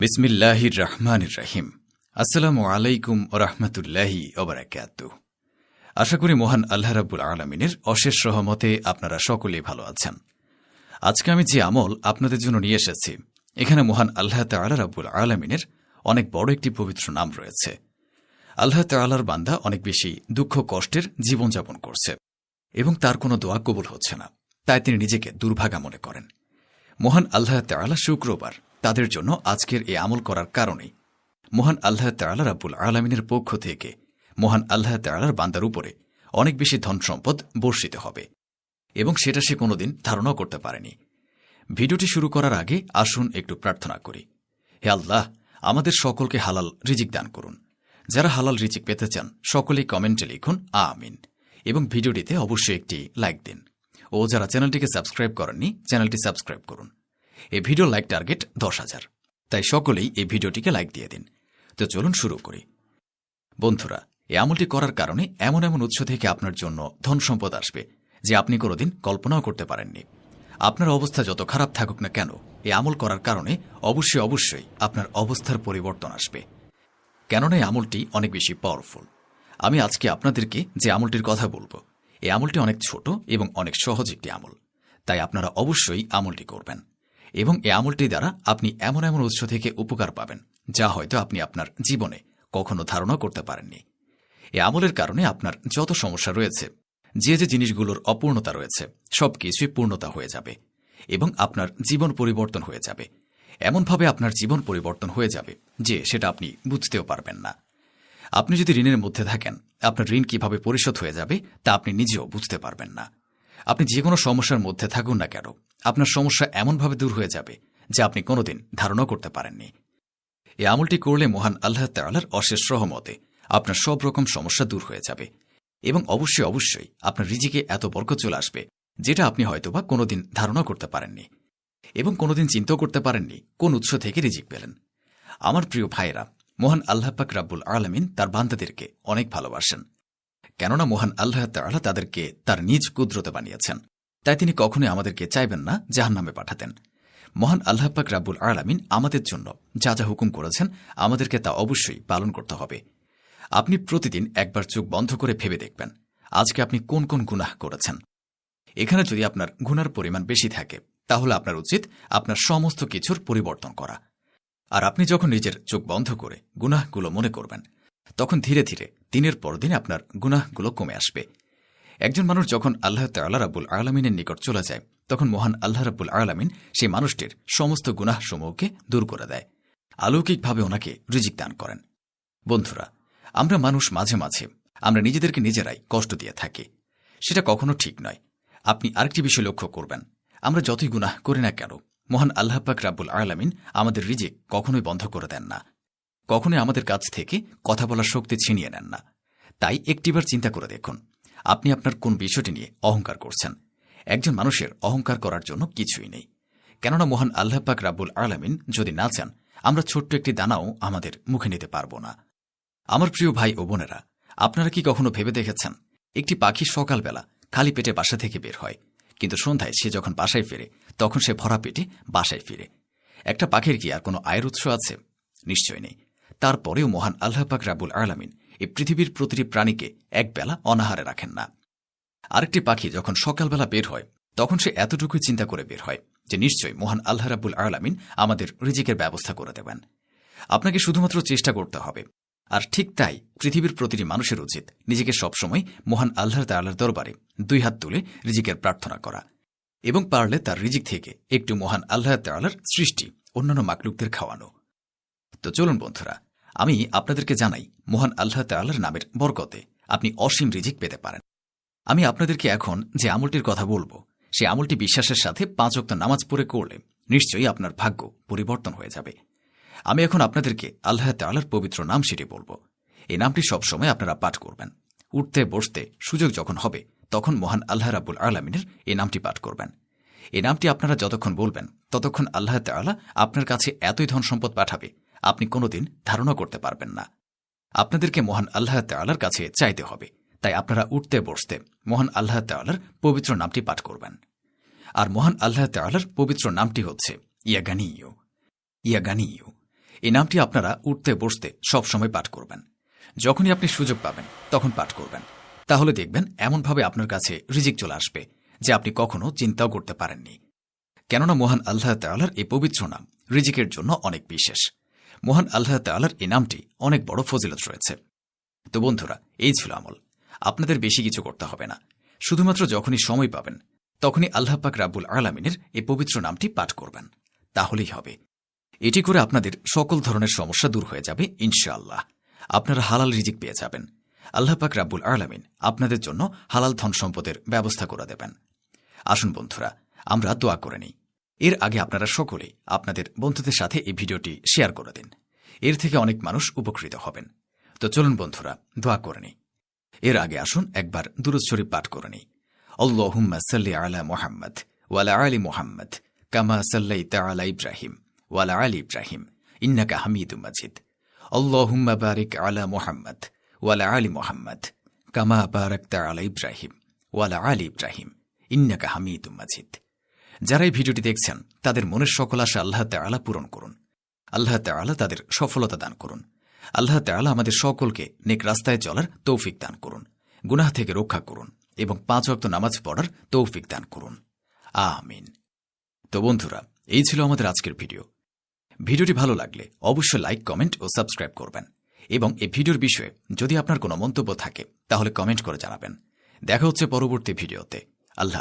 বিসমিল্লাহির রহমানির রহিম আসসালামু আলাইকুম ও রহমতুল্লাহি ওবরাকাত আশা করি মহান আল্লাহ রাব্বুল আলমিনের অশেষ সহমতে আপনারা সকলেই ভালো আছেন। আজকে আমি যে আমল আপনাদের জন্য নিয়ে এসেছি, এখানে মহান আল্লাহ তাল্লাহ রাব্বুল আলমিনের অনেক বড় একটি পবিত্র নাম রয়েছে। আল্লাহ তাল্লাহর বান্দা অনেক বেশি দুঃখ কষ্টের জীবনযাপন করছে এবং তার কোনো দোয়া কবুল হচ্ছে না, তাই তিনি নিজেকে দুর্ভাগা মনে করেন। মহান আল্লাহ তাল্লাহ শুক্রবার তাদের জন্য আজকের এই আমল করার কারণেই। মহান আল্লাহ তাল্লাহ রাব্বুল আলমিনের পক্ষ থেকে মহান আল্লাহ তাল্লাহর বান্দার উপরে অনেক বেশি ধন সম্পদ বর্ষিত হবে এবং সেটা সে কোনোদিন ধারণাও করতে পারেনি। ভিডিওটি শুরু করার আগে আসুন একটু প্রার্থনা করি। হে আল্লাহ, আমাদের সকলকে হালাল রিজিক দান করুন। যারা হালাল রিজিক পেতে চান, সকলেই কমেন্টে লিখুন, আমিন। এবং ভিডিওটিতে অবশ্যই একটি লাইক দিন। ও যারা চ্যানেলটিকে সাবস্ক্রাইব করেননি, চ্যানেলটি সাবস্ক্রাইব করুন। এই ভিডিও লাইক টার্গেট দশ হাজার। তাই সকলেই এই ভিডিওটিকে লাইক দিয়ে দিন। তো চলুন শুরু করি। বন্ধুরা, এই আমলটি করার কারণে এমন এমন উৎস থেকে আপনার জন্য ধন সম্পদ আসবে, যে আপনি কোনোদিন কল্পনাও করতে পারেননি। আপনার অবস্থা যত খারাপ থাকুক না কেন, এই আমল করার কারণে অবশ্যই অবশ্যই আপনার অবস্থার পরিবর্তন আসবে। কেননা এই আমলটি অনেক বেশি পাওয়ারফুল আমি আজকে আপনাদেরকে যে আমলটির কথা বলব, এই আমলটি অনেক ছোট এবং অনেক সহজ একটি আমল। তাই আপনারা অবশ্যই আমলটি করবেন। এবং এ আমলটি দ্বারা আপনি এমন এমন উৎস থেকে উপকার পাবেন, যা হয়তো আপনি আপনার জীবনে কখনো ধারণা করতে পারেননি। এ আমলের কারণে আপনার যত সমস্যা রয়েছে, যে যে জিনিসগুলোর অপূর্ণতা রয়েছে সব কিছুই পূর্ণতা হয়ে যাবে এবং আপনার জীবন পরিবর্তন হয়ে যাবে। এমনভাবে আপনার জীবন পরিবর্তন হয়ে যাবে যে সেটা আপনি বুঝতেও পারবেন না। আপনি যদি ঋণের মধ্যে থাকেন, আপনার ঋণ কীভাবে পরিশোধ হয়ে যাবে তা আপনি নিজেও বুঝতে পারবেন না। আপনি যে কোনো সমস্যার মধ্যে থাকুন না কেন। আপনার সমস্যা এমনভাবে দূর হয়ে যাবে যা আপনি কোনোদিন ধারণা করতে পারেননি। এই আমলটি করলে মহান আল্লাহ তাল্লার অশেষ রহমতে আপনার সব রকম সমস্যা দূর হয়ে যাবে এবং অবশ্যই অবশ্যই আপনার রিজিকে এত বরকত চলে আসবে যেটা আপনি হয়তোবা কোনোদিন ধারণা করতে পারেননি এবং কোনোদিন চিন্তাও করতে পারেননি কোন উৎস থেকে রিজিক পেলেন। আমার প্রিয় ভাইয়েরা, মহান আল্লাহ পাক রাব্বুল আলমিন তার বান্দাদেরকে অনেক ভালোবাসেন। কেননা মহান আল্লাহ তাল্লাহ তাদেরকে তার নিজ কুদরতে বানিয়েছেন। তাই তিনি কখনোই আমাদেরকে চাইবেন না জাহান নামে পাঠাতেন। মহান আল্লাহ পাক রাব্বুল আলামিন আমাদের জন্য যা যা হুকুম করেছেন আমাদেরকে তা অবশ্যই পালন করতে হবে। আপনি প্রতিদিন একবার চোখ বন্ধ করে ভেবে দেখবেন, আজকে আপনি কোন কোন গুনাহ করেছেন। এখানে যদি আপনার গুনার পরিমাণ বেশি থাকে, তাহলে আপনার উচিত আপনার সমস্ত কিছুর পরিবর্তন করা। আর আপনি যখন নিজের চোখ বন্ধ করে গুনাহগুলো মনে করবেন তখন ধীরে ধীরে দিনের পর দিন আপনার গুনাহগুলো কমে আসবে। একজন মানুষ যখন আল্লাহ তাল্লাহ রাবুল আলমিনের নিকট চলে যায়, তখন মহান আল্লাহ রাবুল আলমিন সেই মানুষটির সমস্ত গুনাহসমূহকে দূর করে দেয়। আলৌকিকভাবে ওনাকে রিজিক দান করেন। বন্ধুরা, আমরা মানুষ মাঝে মাঝে আমরা নিজেদেরকে নিজেরাই কষ্ট দিয়ে থাকি। সেটা কখনো ঠিক নয়। আপনি আরেকটি বিষয় লক্ষ্য করবেন। আমরা যতই গুনাহ করি না কেন, মহান আল্লাহ পাক রাব্বুল আলামিন আমাদের রিজিক কখনোই বন্ধ করে দেন না। কখনোই আমাদের কাছ থেকে কথা বলার শক্তি ছিনিয়ে নেন না। তাই একটিবার চিন্তা করে দেখুন, আপনি আপনার কোন বিষয়টি নিয়ে অহংকার করছেন? একজন মানুষের অহংকার করার জন্য কিছুই নেই। কেননা মহান আল্লাহ পাক রাব্বুল আলামিন যদি না চান, আমরা ছোট্ট একটি দানাও আমাদের মুখে নিতে পারব না। আমার প্রিয় ভাই ও বোনেরা, আপনারা কি কখনো ভেবে দেখেছেন? একটি পাখি সকালবেলা খালি পেটে বাসা থেকে বের হয়, কিন্তু সন্ধ্যায় সে যখন বাসায় ফিরে, তখন সে ভরা পেটে বাসায় ফিরে। একটা পাখির কি আর কোনো আয়ের উৎস আছে? নিশ্চয় নেই। তারপরেও মহান আল্লাহ পাক রাবুল আলামিন এই পৃথিবীর প্রতিটি প্রাণীকে একবেলা অনাহারে রাখেন না। আরেকটি পাখি যখন সকালবেলা বের হয়, তখন সে এতটুকুই চিন্তা করে বের হয় যে নিশ্চয়ই মহান আল্লাহ রাবুল আলামিন আমাদের রিজিকের ব্যবস্থা করে দেবেন। আপনাকে শুধুমাত্র চেষ্টা করতে হবে। আর ঠিক তাই পৃথিবীর প্রতিটি মানুষের উচিত নিজেকে সবসময় মহান আল্লাহর তাল্লার দরবারে দুই হাত তুলে রিজিকের প্রার্থনা করা এবং পারলে তার রিজিক থেকে একটু মহান আল্লাহ তাল্লার সৃষ্টি অন্যান্য মাকলুকদের খাওয়ানো। তো চলুন বন্ধুরা আমি আপনাদেরকে জানাই, মহান আল্লাহ তাল্লার নামের বরকতে আপনি অসীম রিজিক পেতে পারেন। আমি আপনাদেরকে এখন যে আমলটির কথা বলব, সে আমলটি বিশ্বাসের সাথে পাঁচ অক্ত নামাজ পড়ে করলে নিশ্চয়ই আপনার ভাগ্য পরিবর্তন হয়ে যাবে। আমি এখন আপনাদেরকে আল্লাহ তাল্লার পবিত্র নাম সেটি বলব। এই নামটি সবসময় আপনারা পাঠ করবেন। উঠতে, বসতে সুযোগ যখন হবে, তখন মহান আল্লাহ রাবুল আলমিনের এই নামটি পাঠ করবেন। এই নামটি আপনারা যতক্ষণ বলবেন, ততক্ষণ আল্লাহ তাল্লাহ আপনার কাছে এতই ধন সম্পদ পাঠাবে আপনি কোনোদিন ধারণা করতে পারবেন না। আপনাদেরকে মহান আল্লাহ তাল্লার কাছে চাইতে হবে। তাই আপনারা উঠতে বসতে মহান আল্লাহ তাল্লার পবিত্র নামটি পাঠ করবেন। আর মহান আল্লাহ তাল্লার পবিত্র নামটি হচ্ছে ইয়াগানিও ইয়াগানিও এই নামটি আপনারা উঠতে বসতে সবসময় পাঠ করবেন। যখনই আপনি সুযোগ পাবেন, তখন পাঠ করবেন। তাহলে দেখবেন এমনভাবে আপনার কাছে রিজিক চলে আসবে যে আপনি কখনো চিন্তাও করতে পারেননি। কেননা মহান আল্লাহ তাল্লার এই পবিত্র নাম রিজিকের জন্য অনেক বিশেষ। মহান আল্লাহ তাল্লার এই নামটি অনেক বড় ফজিলত রয়েছে। তো বন্ধুরা, এই ছিল আমল। আপনাদের বেশি কিছু করতে হবে না। শুধুমাত্র যখনই সময় পাবেন, তখনই আল্লাহ পাক রাব্বুল আলামিনের এই পবিত্র নামটি পাঠ করবেন। তাহলেই হবে। এটি করে আপনাদের সকল ধরনের সমস্যা দূর হয়ে যাবে, ইনশাআল্লাহ। আপনারা হালাল রিজিক পেয়ে যাবেন। আল্লাহ পাক রাব্বুল আলামিন আপনাদের জন্য হালাল ধন সম্পদের ব্যবস্থা করে দেবেন। আসুন বন্ধুরা, আমরা দোয়া করে নিই। এর আগে আপনারা সকলেই আপনাদের বন্ধুদের সাথে এই ভিডিওটি শেয়ার করে দিন। এর থেকে অনেক মানুষ উপকৃত হবেন। তো চলুন বন্ধুরা, দোয়া করে নিই। এর আগে আসুন, একবার দুরুদ শরীফ পাঠ করে নিই। আল্লাহুম্মা সাল্লি আলা মোহাম্মদ ওয়ালা আলি মোহাম্মদ কামা সাল্লাইতা আলা ইব্রাহিম ওয়ালা আলী ইব্রাহিম ইন্নাকা হামিদুম মাজিদ। আল্লাহুম্মা বারিক আলা মোহাম্মদ ওয়ালা আলী মোহাম্মদ কামা বারাকতা আলা ইব্রাহিম ওয়ালা আলী ইব্রাহিম ইন্নাকা হামিদুম মাজিদ। যারা এই ভিডিওটি দেখছেন, তাদের মনের সকল আশা আল্লাহ তাআলা পূরণ করুন। আল্লাহ তাআলা তাদের সফলতা দান করুন। আল্লাহ তাআলা আমাদের সকলকে নেক রাস্তায় চলার তৌফিক দান করুন, গুনাহ থেকে রক্ষা করুন এবং পাঁচ ওয়াক্ত নামাজ পড়ার তৌফিক দান করুন। আমিন। তো বন্ধুরা, এই ছিল আমাদের আজকের ভিডিও। ভিডিওটি ভালো লাগলে অবশ্যই লাইক, কমেন্ট ও সাবস্ক্রাইব করবেন এবং এই ভিডিওর বিষয়ে যদি আপনার কোনো মন্তব্য থাকে, তাহলে কমেন্ট করে জানাবেন। দেখা হচ্ছে পরবর্তী ভিডিওতে। আল্লাহ